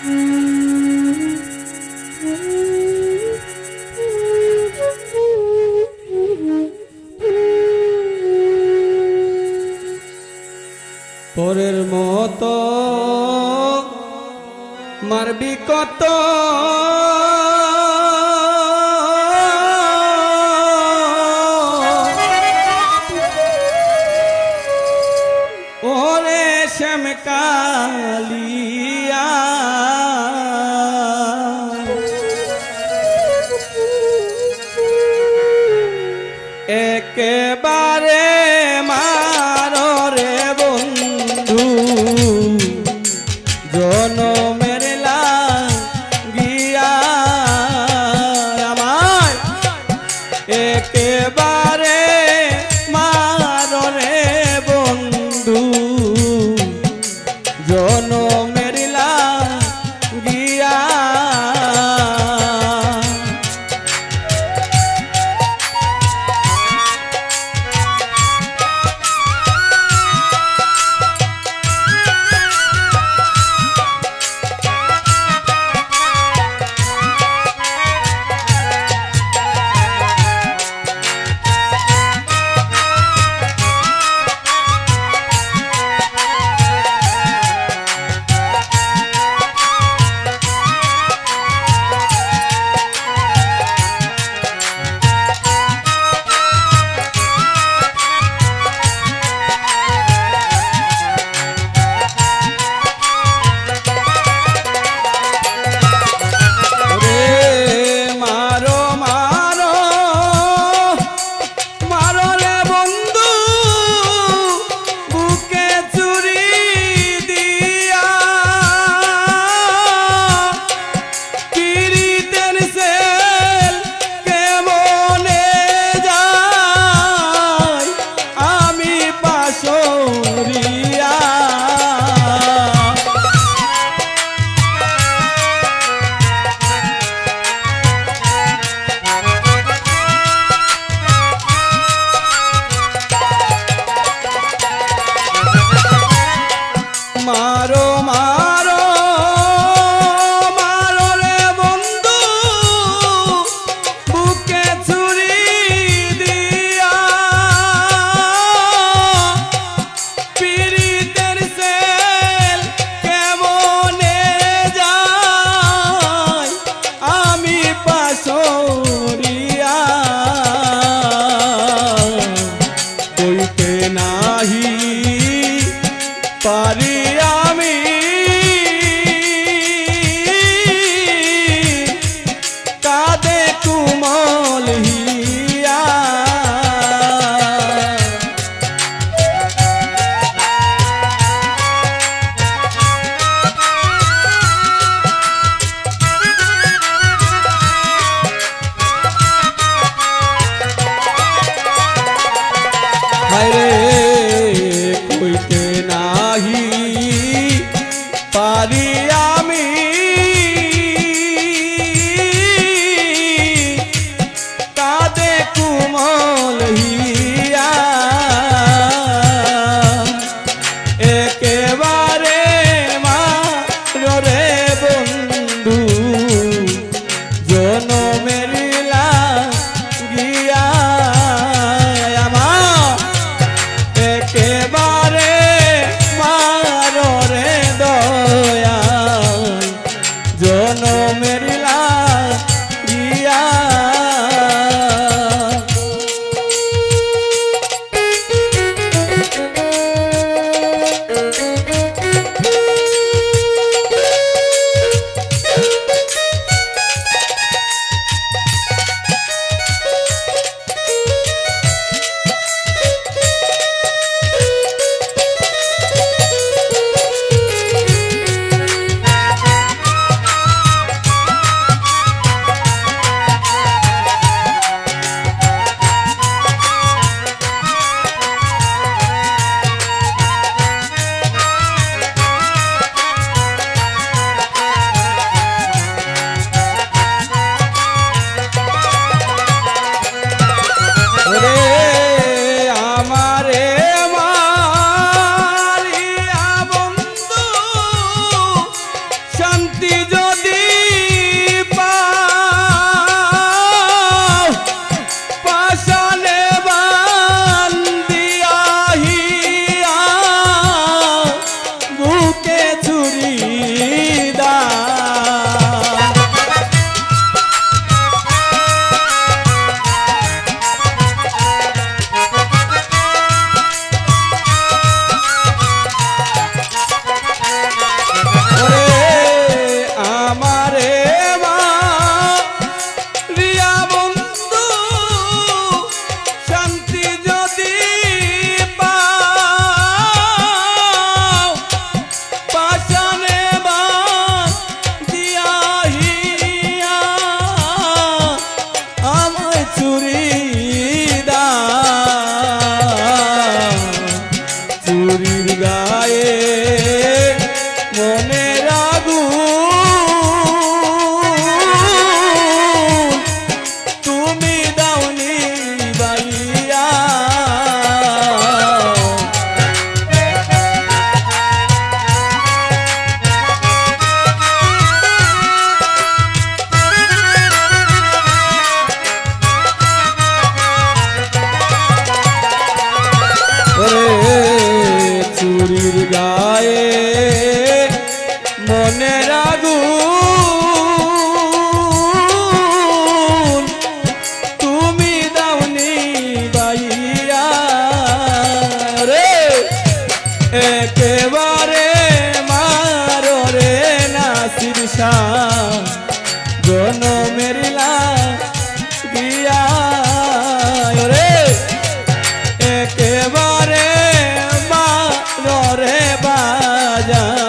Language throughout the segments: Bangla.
পরের মতো মারবি কত একেবারে একেবারে মারো রে নাসির শাহ। জনমের গিয়া রে। একেবারে মারো রে বাজা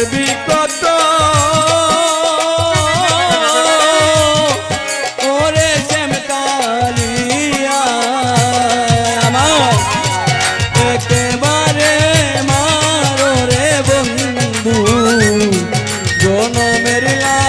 পারবি কত ওরে শ্যাম কালিয়া। আমার একেবারে মারো রে বন্ধু জনমের লা